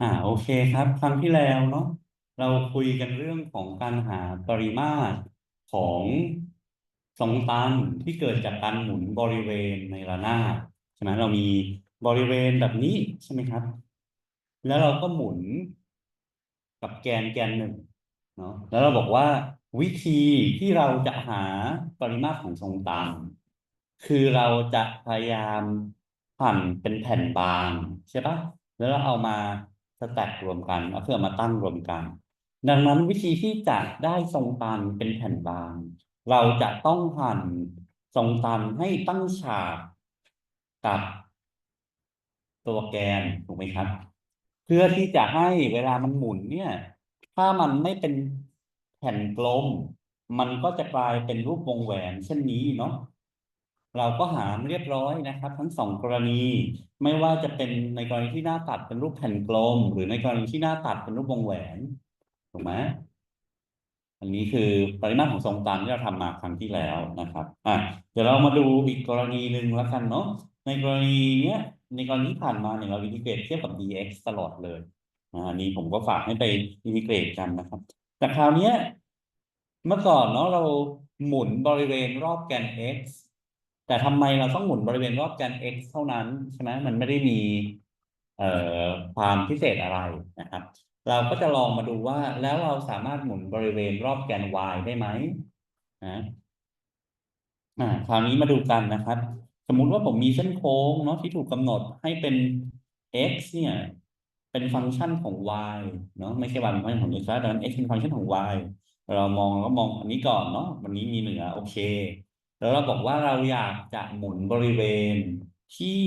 อ่าโอเคครับ ครั้งที่แล้วเนาะเราคุยกันเรื่องของการหาปริมาตรของทรงตันที่เกิดจากการหมุนบริเวณในระนาบใช่ไหมเรามีบริเวณแบบนี้ใช่ไหมครับ แล้วเราก็หมุนกับแกนแกนหนึ่งเนาะแล้วเราบอกว่าวิธีที่เราจะหาปริมาตรของทรงตันคือเราจะพยายามหั่นเป็นแผ่นบางใช่ปะแล้วเราเอามา สแต็กรวมกันเอาเพื่อมาตั้งรวมกัน ดังนั้นวิธีที่จะได้ทรงตันเป็นแผ่นบาง เราจะต้องหั่นทรงตันให้ตั้งฉากกับตัวแกนถูกไหมครับ เพื่อที่จะให้เวลามันหมุนเนี่ย ถ้ามันไม่เป็นแผ่นกลม มันก็จะกลายเป็นรูปวงแหวนเช่นนี้เนาะเราก็หารเรียบร้อยนะครับ ทั้งสองกรณี ไม่ว่าจะเป็นในกรณีที่หน้าตัดเป็นรูปแผ่นกลม หรือในกรณีที่หน้าตัดเป็นรูปวงแหวนถูกไหมอันนี้คือปริมาตรของทรงตันที่เราทำมาครั้งที่แล้วนะครับอะเดี๋ยวเรามาดูอีกกรณีหนึ่งแล้วกันเนาะในกรณีเนี้ยในกรณีที่ผ่านมาเนี่ยเราอินทิเกรตเทียบกับ dx ตลอดเลยอ่าอันนี้ผมก็ฝากให้ไปอินทิเกรตกันนะครับ แต่คราวเนี้ยเมื่อก่อนเนาะเราหมุนบริเวณรอบแกน x แต่ทำไมเราต้องหมุนบริเวณรอบแกน x เท่านั้นใช่ไหมมันไม่ได้มีเอ่อความพิเศษอะไรนะครับ เราก็จะลองมาดูว่าแล้วเราสามารถหมุนบริเวณรอบแกน y ได้ไหมนะอ่าคราวนี้มาดูกันนะครับ สมมุติว่าผมมีเส้นโค้งเนาะที่ถูกกำหนดให้เป็น x เนี่ยเป็นฟังก์ชันของ y เนาะไม่ใช่ y เป็นฟังก์ชันของ x แล้วดังนั้น x เป็นฟังก์ชันของ y เรามองก็มองอันนี้ก่อนเนาะวันนี้มีเหนือโอเค แล้วเราบอกว่าเราอยากจะหมุนบริเวณที่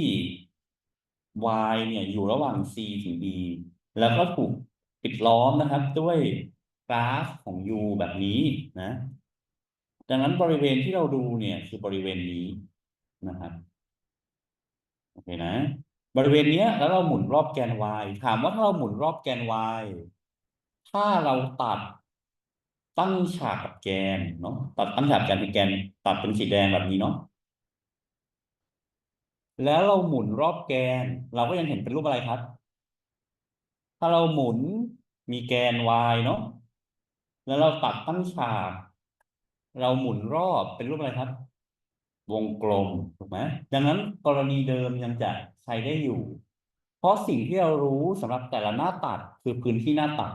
y เนี่ยอยู่ระหว่าง c ถึง b แล้วก็ถูกปิดล้อมนะครับด้วยกราฟของ u แบบนี้นะ ดังนั้นบริเวณที่เราดูเนี่ยคือบริเวณนี้นะครับโอเคนะ บริเวณเนี้ยแล้วเราหมุนรอบแกน y ถามว่าถ้าเราหมุนรอบแกน y ถ้าเราตัด ตั้งฉากกับแกนเนาะตัดตั้งฉากแกนเป็นแกนตัดเป็นสีแดงแบบนี้เนาะแล้วเราหมุนรอบแกน เราก็ยังเห็นเป็นรูปอะไรครับ ถ้าเราหมุนมีแกน y เนาะแล้วเราตัดตั้งฉาก เราหมุนรอบเป็นรูปอะไรครับ วงกลมถูกไหมดังนั้นกรณีเดิมยังจะใช้ได้อยู่ เพราะสิ่งที่เรารู้สำหรับแต่ละหน้าตัดคือพื้นที่หน้าตัด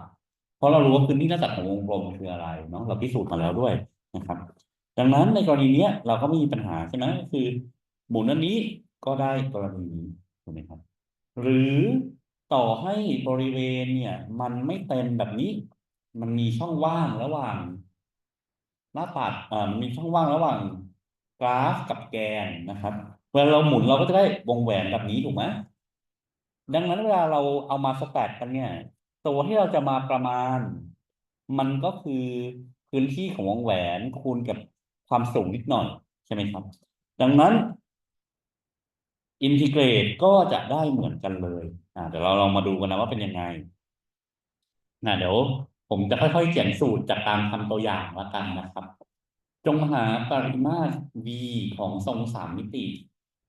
เพราะเรารู้ว่าพื้นที่หน้าตัดของวงกลมคืออะไรเนาะเราพิสูจน์มาแล้วด้วยนะครับ ดังนั้นในกรณีเนี้ยเราก็ไม่มีปัญหาใช่ไหมคือหมุนอันนี้ก็ได้กรณีนี้ถูกไหมครับ หรือต่อให้บริเวณเนี่ย มันไม่เต็มแบบนี้ มันมีช่องว่างระหว่างหน้าตัดอ่ามันมีช่องว่างระหว่างกราฟกับแกนนะครับเวลาเราหมุนเราก็จะได้วงแหวนแบบนี้ถูกไหมดังนั้นเวลาเราเอามาสแตทกันเนี่ย ตัวที่เราจะมาประมาณ มันก็คือพื้นที่ของวงแหวนคูณกับความสูงนิดหน่อยใช่ไหมครับ ดังนั้นอินทิเกรตก็จะได้เหมือนกันเลยอ่าเดี๋ยวเราลองมาดูกันนะว่าเป็นยังไงนะเดี๋ยวผมจะค่อยๆเขียนสูตรจากการทำตัวอย่างละกันนะครับ จงหาปริมาตร v ของทรงสามมิติ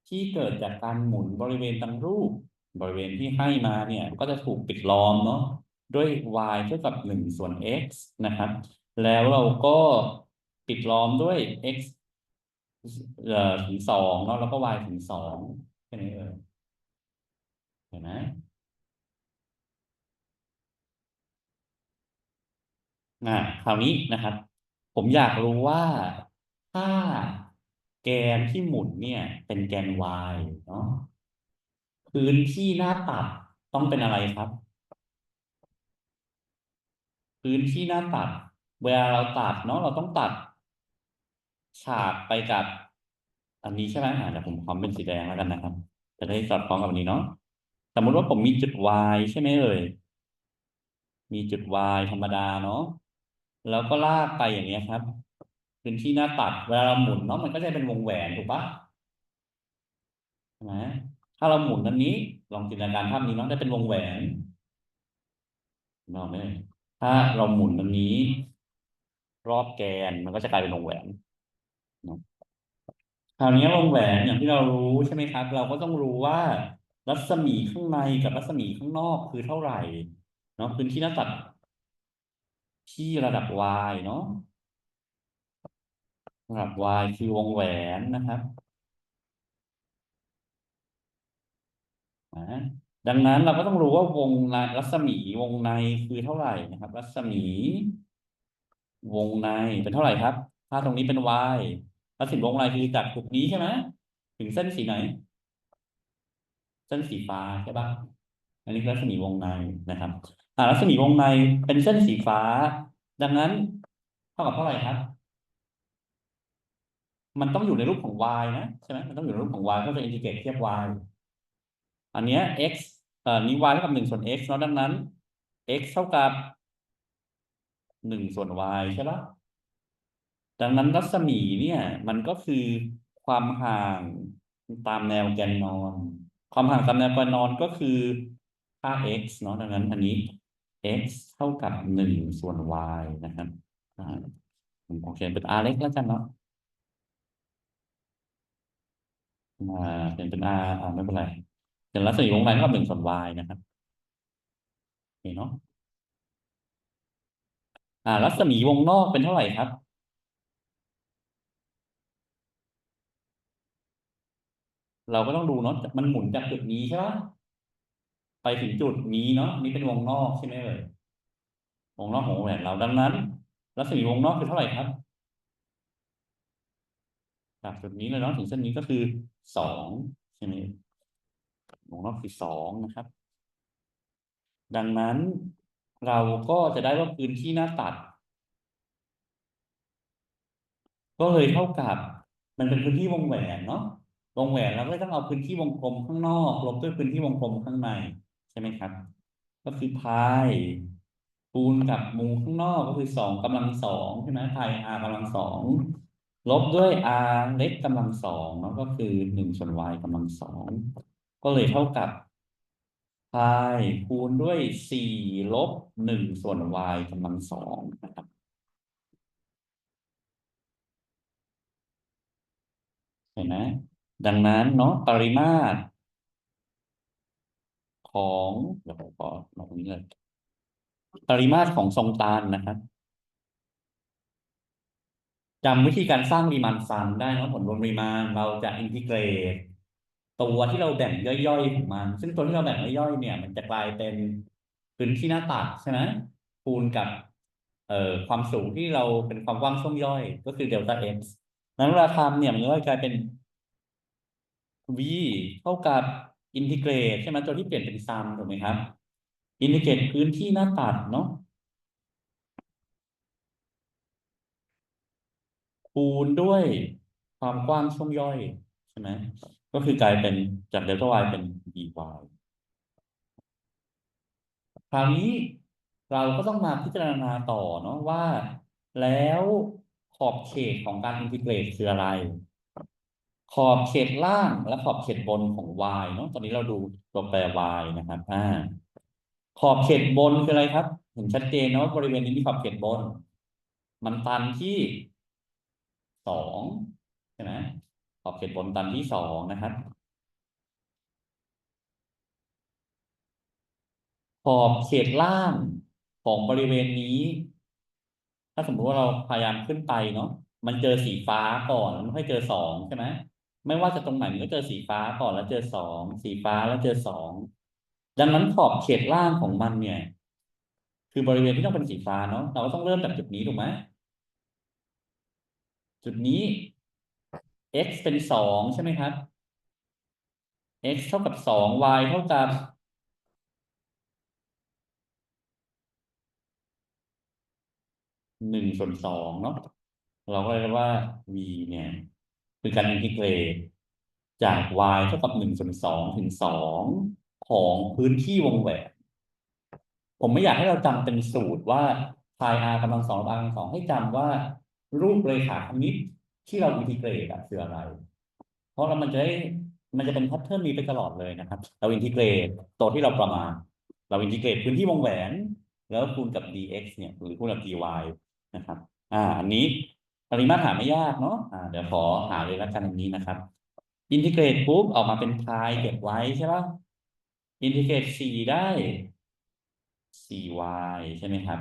ที่เกิดจากการหมุนบริเวณตามรูป บริเวณที่ให้มาเนี่ยก็จะถูกปิดล้อมเนาะด้วย y เท่ากับหนึ่งส่วน x นะครับ แล้วเราก็ปิดล้อมด้วย x เอ่อถึงสองเนาะแล้วก็ y ถึงสองแค่นี้เออเห็นไหมอ่าคราวนี้นะครับ ผมอยากรู้ว่าถ้าแกนที่หมุนเนี่ย เป็นแกน y เนาะ พื้นที่หน้าตัดต้องเป็นอะไรครับ พื้นที่หน้าตัด เวลาเราตัดเนาะเราต้องตัด ฉากไปกับ อันนี้ใช่ไหมอ่าเดี๋ยวผมคอมเป็นสีแดงแล้วกันนะครับ จะได้สอดคล้องกับอันนี้เนาะสมมุติว่าผมมีจุด y ใช่ไหมเอ่ยมีจุด y ธรรมดาเนาะแล้วก็ลากไปอย่างเงี้ยครับ พื้นที่หน้าตัดเวลาเราหมุนเนาะมันก็จะเป็นวงแหวนถูกปะใช่ไหม ถ้าเราหมุนอันนี้ ลองจินตนาการภาพนี้เนาะได้เป็นวงแหวนนอกไหมถ้าเราหมุนอันนี้ รอบแกนมันก็จะกลายเป็นวงแหวนคราวนี้วงแหวนอย่างที่เรารู้ใช่ไหมครับ เราก็ต้องรู้ว่า รัศมีข้างในกับรัศมีข้างนอกคือเท่าไหร่เนาะพื้นที่หน้าตัดที่ระดับ y เนาะระดับ y คือวงแหวนนะครับอ่า ดังนั้นเราก็ต้องรู้ว่าวงในรัศมีวงในคือเท่าไหร่นะครับ รัศมี วงในเป็นเท่าไหร่ครับ ถ้าตรงนี้เป็น y รัศมีวงในคือจากจุดนี้ใช่ไหมถึงเส้นสีไหน เส้นสีฟ้าใช่ปะอันนี้คือรัศมีวงในนะครับอ่ารัศมีวงในเป็นเส้นสีฟ้า ดังนั้นเท่ากับเท่าไหร่ครับ มันต้องอยู่ในรูปของ y นะใช่ไหมมันต้องอยู่ในรูปของ y ก็จะอินทิเกรตเทียบ y อันเนี้ย x เอ่อนี้ y เท่ากับหนึ่งส่วน x เนาะดังนั้น x เท่ากับหนึ่งส่วน y ใช่ปะดังนั้นรัศมีเนี่ย มันก็คือความห่างตามแนวแกนนอน ความห่างตามแนวแกนนอนก็คือค่า x เนาะดังนั้นอันนี้ x เท่ากับหนึ่งส่วน y นะครับอ่าผมขอเขียนเป็น r เล็กแล้วกันเนาะอ่าเขียนเป็น r อ่าไม่เป็นไร เขียนรัศมีวงในเท่ากับหนึ่งส่วน y นะครับโอเคเนาะอ่า รัศมีวงนอกเป็นเท่าไหร่ครับเราก็ต้องดูเนาะ มันหมุนจากจุดนี้ใช่ไหมไปถึงจุดนี้เนาะ นี่เป็นวงนอกใช่ไหมเอ่ยวงนอกของวงแหวนเราดังนั้น รัศมีวงนอกคือเท่าไหร่ครับ จากจุดนี้เลยเนาะถึงเส้นนี้ก็คือสองใช่ไหม วงนอกคือสองนะครับ ดังนั้นเราก็จะได้ว่าพื้นที่หน้าตัด ก็เลยเท่ากับ มันเป็นพื้นที่วงแหวนเนาะวงแหวนเราก็ต้องเอาพื้นที่วงกลมข้างนอกลบด้วยพื้นที่วงกลมข้างในใช่ไหมครับ ก็คือพายคูณกับมุมข้างนอกก็คือสองกำลังสองใช่ไหมพาย r กำลังสองลบด้วย r เล็กกำลังสองแล้วก็คือหนึ่งส่วน y กำลังสอง ก็เลยเท่ากับพายคูณด้วยสี่ลบหนึ่งส่วน y กำลังสองนะครับ เห็นไหมดังนั้นเนาะปริมาตร ของเดี๋ยวผมขอลงตรงนี้เลยปริมาตรของทรงตาลนะครับจำวิธีการสร้างรีมานซัมได้เนอะผลรวมรีมานเราจะอินทิเกรต ตัวที่เราแบ่งย่อยๆของมัน ซึ่งตัวที่เราแบ่งย่อยๆเนี่ย มันจะกลายเป็นพื้นที่หน้าตัดใช่ไหมคูณกับเอ่อความสูงที่เราเป็นความกว้างช่วงย่อย ก็คือเดลต้า x นั้นเวลาทำเนี่ยมันก็กลายเป็น v เท่ากับอินทิเกรตใช่ไหมตัวที่เปลี่ยนเป็นซัมถูกไหมครับอินทิเกรตพื้นที่หน้าตัดเนาะคูณด้วยความกว้างช่วงย่อยใช่ไหม ก็คือกลายเป็นจากเดลต้า y เป็น dy คราวนี้เราก็ต้องมาพิจารณาต่อเนาะว่าแล้วขอบเขตของการอินทิเกรตคืออะไร ขอบเขตล่างและขอบเขตบนของ y เนาะตอนนี้เราดูตัวแปร y นะครับอ่าขอบเขตบนคืออะไรครับ เห็นชัดเจนนะว่าบริเวณนี้มีขอบเขตบน มันตันที่สองใช่ไหม ขอบเขตบนตันที่สองนะครับ ขอบเขตล่างของบริเวณนี้ ถ้าสมมติว่าเราพยายามขึ้นไปเนาะมันเจอสีฟ้าก่อนแล้วมันค่อยเจอสองใช่ไหมไม่ว่าจะตรงไหนมันก็เจอสีฟ้าก่อนแล้วเจอสองสีฟ้าแล้วเจอสองดังนั้นขอบเขตล่างของมันเนี่ย คือบริเวณที่ต้องเป็นสีฟ้าเนาะเราก็ต้องเริ่มจากจุดนี้ถูกไหมจุดนี้ x เป็นสองใช่ไหมครับ x เท่ากับสอง y เท่ากับ หนึ่งส่วนสองเนาะ เราก็เรียกว่า v เนี่ย คือการอินทิเกรตจาก y เท่ากับหนึ่งส่วนสองถึงสองของพื้นที่วงแหวน ผมไม่อยากให้เราจำเป็นสูตรว่า pi r กำลังสองลบ r กำลังสองให้จำว่า รูปเรขาคณิต ที่เราอินทิเกรตอะคืออะไร เพราะเรามันจะได้มันจะเป็นแพทเทิร์นนี้ไปตลอดเลยนะครับ เราอินทิเกรตตัวที่เราประมาณ เราอินทิเกรตพื้นที่วงแหวน แล้วคูณกับ dx เนี่ยหรือคูณกับ dy นะครับ อ่า อันนี้ปริมาตรหาไม่ยากเนาะอ่าเดี๋ยวขอหาเลยล้วกันอันนี้นะครับ อินทิเกรตปุ๊บออกมาเป็นพายเก็บไว้ใช่ปะอินทิเกรตสี่ได้สี่ y ใช่ไหมครับ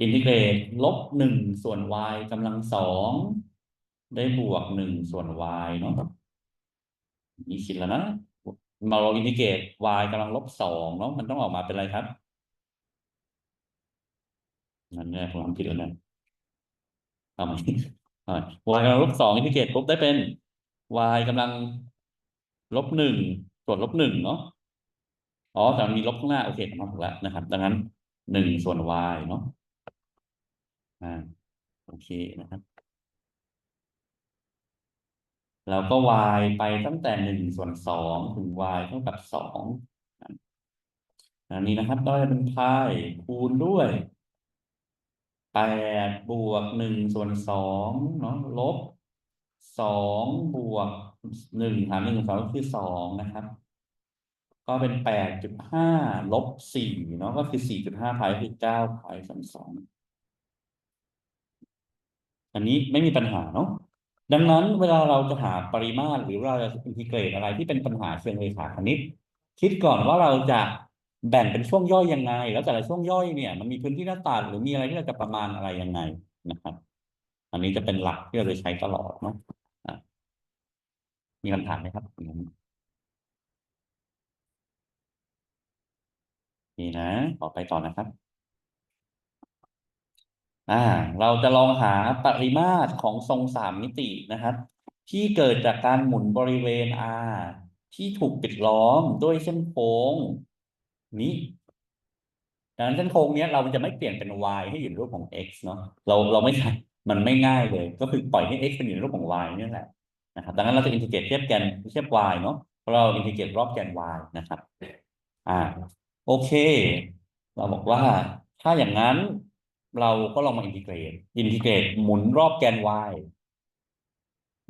อินทิเกรตลบหนึ่งส่วน y กำลังสอง ได้บวกหนึ่งส่วน y เนาะนี่คิดแล้วนะ มาเราอินทิเกรต y กำลังลบสองเนาะมันต้องออกมาเป็นอะไรครับนั่นแหละผมทำผิดแล้วนะเอาใหม่เอาใหม่ y กำลังลบสองอินทิเกรตปุ๊บได้เป็น y กำลังลบหนึ่งส่วนลบหนึ่งเนาะอ๋อแต่มันมีลบข้างหน้าโอเคทำถูกแล้วนะครับ ดังนั้นหนึ่งส่วน y เนาะอ่าโอเคนะครับ แล้วก็ y ไปตั้งแต่หนึ่งส่วนสองถึง y เท่ากับสองอันนี้นะครับก็จะเป็นพายคูณด้วยแปดบวกหนึ่งส่วนสองเนาะลบสองบวกหนึ่งหารหนึ่งสองก็คือสองนะครับ ก็เป็นแปดจุดห้าลบสี่เนาะก็คือสี่จุดห้าพายคือเก้าพายส่วนสองอันนี้ไม่มีปัญหาเนาะ ดังนั้นเวลาเราจะหาปริมาตรหรือเราจะอินทิเกรตอะไรที่เป็นปัญหาเชิงเลขาคณิต คิดก่อนว่าเราจะแบ่งเป็นช่วงย่อยยังไง แล้วแต่ละช่วงย่อยเนี่ย มันมีพื้นที่หน้าตัดหรือมีอะไรที่เราจะประมาณอะไรยังไงนะครับ อันนี้จะเป็นหลักที่เราจะใช้ตลอดเนาะมีคำถามไหมครับนี่นะ ต่อไปต่อนะครับ อ่า เราจะลองหาปริมาตรของทรงสามมิตินะครับ ที่เกิดจากการหมุนบริเวณ R ที่ถูกปิดล้อมด้วยเส้นโค้งนี้ดังนั้นเส้นโค้งเนี้ยเราจะไม่เปลี่ยนเป็น y ให้อยู่ในรูปของ x เนาะเราเราไม่ใช่มันไม่ง่ายเลย ก็คือปล่อยให้ x เป็นอยู่ในรูปของ y นี่แหละนะครับดังนั้นเราจะอินทิเกรตเทียบแกนเทียบ y เนาะเพราะเราอินทิเกรตรอบแกน y นะครับ อ่า โอเค เราบอกว่าถ้าอย่างนั้น เราก็ลองมาอินทิเกรต อินทิเกรตหมุนรอบแกน y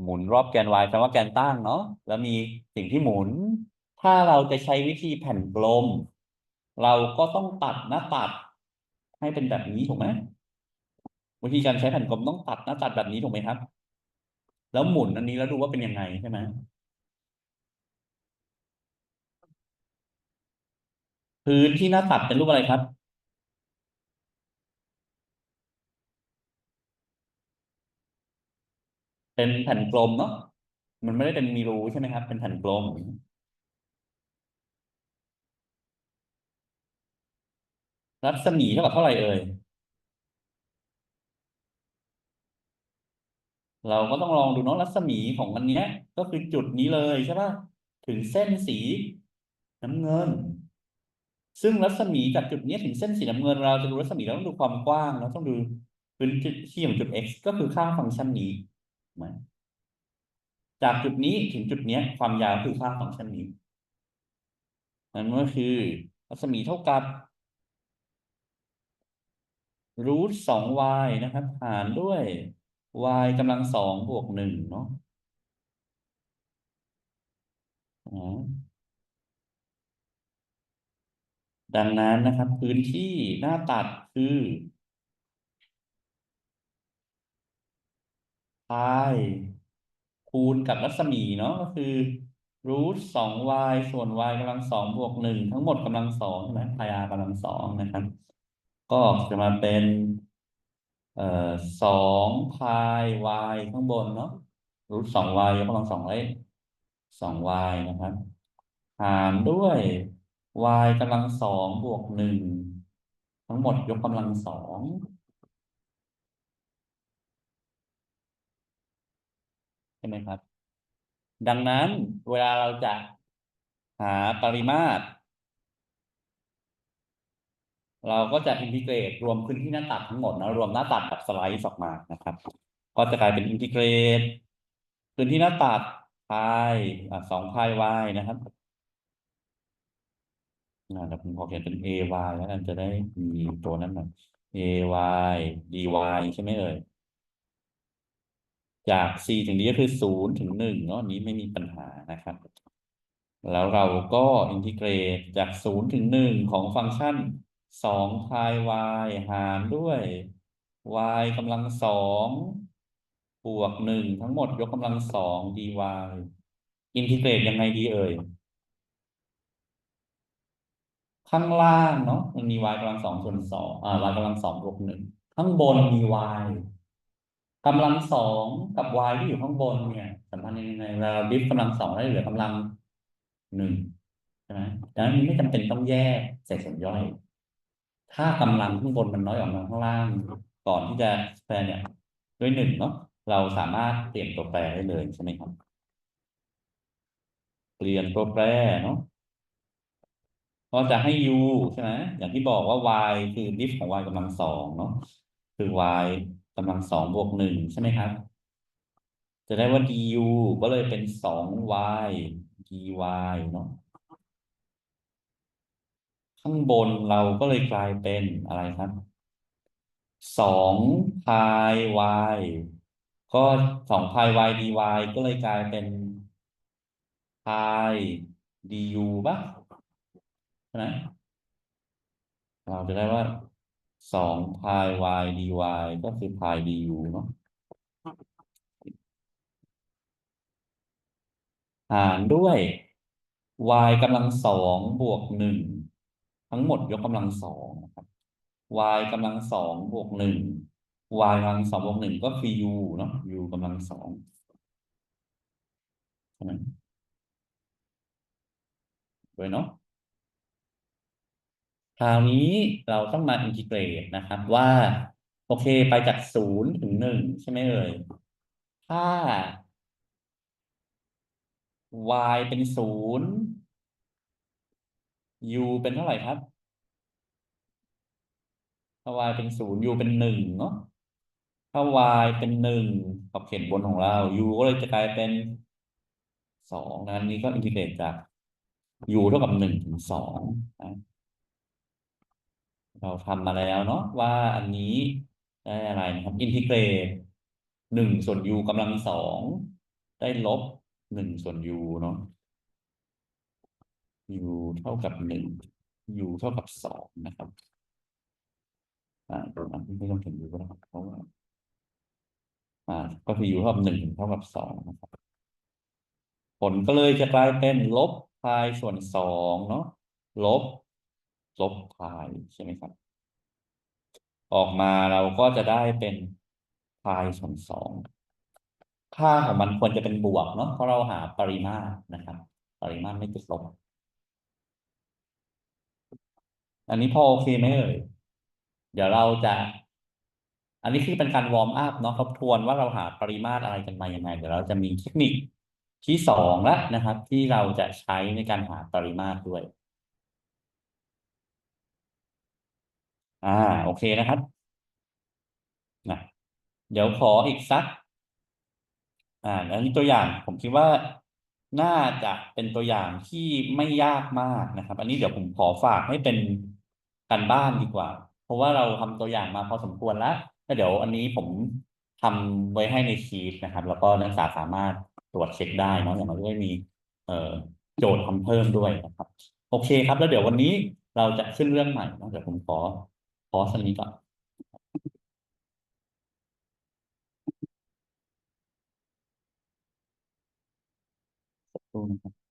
หมุนรอบแกน y แปลว่าแกนตั้งเนาะ แล้วมีสิ่งที่หมุน ถ้าเราจะใช้วิธีแผ่นกลม เราก็ต้องตัดหน้าตัด ให้เป็นแบบนี้ถูกไหมวิธีการใช้แผ่นกลมต้องตัดหน้าตัดแบบนี้ถูกไหมครับ แล้วหมุนอันนี้แล้วดูว่าเป็นยังไงใช่ไหมพื้นที่หน้าตัดเป็นรูปอะไรครับ เป็นแผ่นกลมเนาะมันไม่ได้เป็นมีรูใช่ไหมครับ เป็นแผ่นกลมรัศมีเท่ากับเท่าไหร่เอ่ย เราก็ต้องลองดูเนาะรัศมีของมันเนี้ย ก็คือจุดนี้เลยใช่ป่ะ ถึงเส้นสีน้ำเงิน ซึ่งรัศมีจากจุดนี้ถึงเส้นสีน้ำเงิน เราจะดูรัศมีเราต้องดูความกว้างเราต้องดูพื้นที่ของจุด x ก็คือค่าฟังก์ชันนี้ ไหมจากจุดนี้ถึงจุดเนี้ย ความยาวคือค่าฟังก์ชันนี้นั่นก็คือรัศมีเท่ากับรูทสอง y นะครับหารด้วย y กำลังสองบวกหนึ่งเนาะดังนั้นนะครับ พื้นที่หน้าตัดคือ พายคูณกับรัศมีเนาะก็คือรูทสอง y ส่วน y กำลังสองบวกหนึ่งทั้งหมดกำลังสองใช่ไหมพาย r กำลังสองนะครับ ก็จะมาเป็น เอ่อสองพาย y ข้างบนเนาะรูทสอง y ยกกำลังสองไว้สอง y นะครับหารด้วย y กำลังสองบวกหนึ่งทั้งหมดยกกำลังสอง ช่ไหมครับ ดังนั้นเวลาเราจะหาปริมาตร เราก็จะอินทิเกรตรวมพื้นที่หน้าตัดทั้งหมดนะรวมหน้าตัดกับสไลด์ออกมานะครับ ก็จะกลายเป็นอินทิเกรตพื้นที่หน้าตัดพายอ่สองพาย y นะครับอ่าเดี๋ยวผมขอเขียนเป็น a y แล้วกันจะได้มีตัวนั้นหน่อย a y d y ใช่ไหมเอ่ย จาก c ถึง d ก็คือศูนย์ถึงหนึ่งเนาะอันนี้ไม่มีปัญหานะครับ แล้วเราก็อินทิเกรตจากศูนย์ถึงหนึ่งของฟังก์ชันสองพาย y หารด้วย y กำลังสองบวกหนึ่งทั้งหมดยกกำลังสอง dy อินทิเกรตยังไงดีเอ่ย ข้างล่างเนาะมันมี y กำลังสองส่วนสองอ่า y กำลังสองบวกหนึ่งข้างบนมี y กำลังสองกับ y ที่อยู่ข้างบนเนี่ยสัมพันธ์ยังไงเราดิฟกำลังสองได้เหลือกำลังหนึ่งใช่ไหมดังนั้นไม่จำเป็นต้องแยกใส่ส่วนย่อย ถ้ากำลังข้างบนมันน้อยกว่ากำลังข้างล่าง ก่อนที่จะแปลเนี่ย ด้วยหนึ่งเนาะเราสามารถเปลี่ยนตัวแปรได้เลยใช่ไหมครับ เปลี่ยนตัวแปรเนาะก็จะให้ u ใช่ไหมอย่างที่บอกว่า y คือ diff ของ y กำลังสองเนาะคือ y กำลังสองบวกหนึ่งใช่ไหมครับ จะได้ว่า du ก็เลยเป็นสอง y dy เนาะข้างบนเราก็เลยกลายเป็นอะไรครับสองพาย y ก็สองพาย y dy ก็เลยกลายเป็นพาย du ป่ะใช่ไหมเราจะได้ว่า สองพาย y dy ก็คือพาย du เนาะหารด้วย y กำลังสองบวกหนึ่งทั้งหมดยกกำลังสองนะครับ y กำลังสองบวกหนึ่ง y กำลังสองบวกหนึ่งก็คือ u เนาะ u กำลังสองใช่ไหมด้วยเนาะ ราวนี้เราต้องมาอินทิเกรตนะครับว่า โอเคไปจากศูนย์ถึงหนึ่งใช่ไหมเอ่ยถ้า y เป็นศูนย์ u เป็นเท่าไหร่ครับถ้า y เป็นศูนย์ u เป็นหนึ่งเนาะถ้า y เป็นหนึ่งขอบเขตบนของเรา u ก็เลยจะกลายเป็นสองนะนี้ก็อินทิเกรตจาก u เท่ากับหนึ่งถึงสองนะ เราทำมาแล้วเนาะว่าอันนี้ได้อะไรนะครับอินทิเกรตหนึ่งส่วน u กำลังสองได้ลบหนึ่งส่วน u เนาะ u เท่ากับหนึ่ง u เท่ากับสองนะครับอ่าตรงนั้นไม่ต้องถึง u ก็ได้เพราะว่าอ่าก็คือ u เท่ากับหนึ่งเท่ากับสองนะครับ ผลก็เลยจะกลายเป็นลบพายส่วนสองเนาะลบ ลบพายใช่ไหมครับ ออกมาเราก็จะได้เป็นพายส่วนสองค่าของมันควรจะเป็นบวกเนาะเพราะเราหาปริมาตรนะครับ ปริมาตรไม่ติดลบ อันนี้พอโอเคไหมเอ่ยเดี๋ยวเราจะ อันนี้คือเป็นการวอร์มอัพเนาะทบทวนว่าเราหาปริมาตรอะไรกันมายังไง เดี๋ยวเราจะมีเทคนิคที่สองแล้วนะครับ ที่เราจะใช้ในการหาปริมาตรด้วย อ่า โอเคนะครับนะเดี๋ยวขออีกสัก อ่าแล้วนี้ตัวอย่าง ผมคิดว่าน่าจะเป็นตัวอย่างที่ไม่ยากมากนะครับ อันนี้เดี๋ยวผมขอฝากให้เป็นการบ้านดีกว่า เพราะว่าเราทำตัวอย่างมาพอสมควรแล้วแล้วเดี๋ยวอันนี้ผมทำไว้ให้ในชีทนะครับ แล้วก็นักศึกษาสามารถตรวจเช็คได้เนาะอย่างน้อยก็มี เอ่อโจทย์ทำเพิ่มด้วยนะครับ โอเคครับ แล้วเดี๋ยววันนี้เราจะขึ้นเรื่องใหม่นะเดี๋ยวผมขอ อสักนี้ก่อนสักครู่นะครับ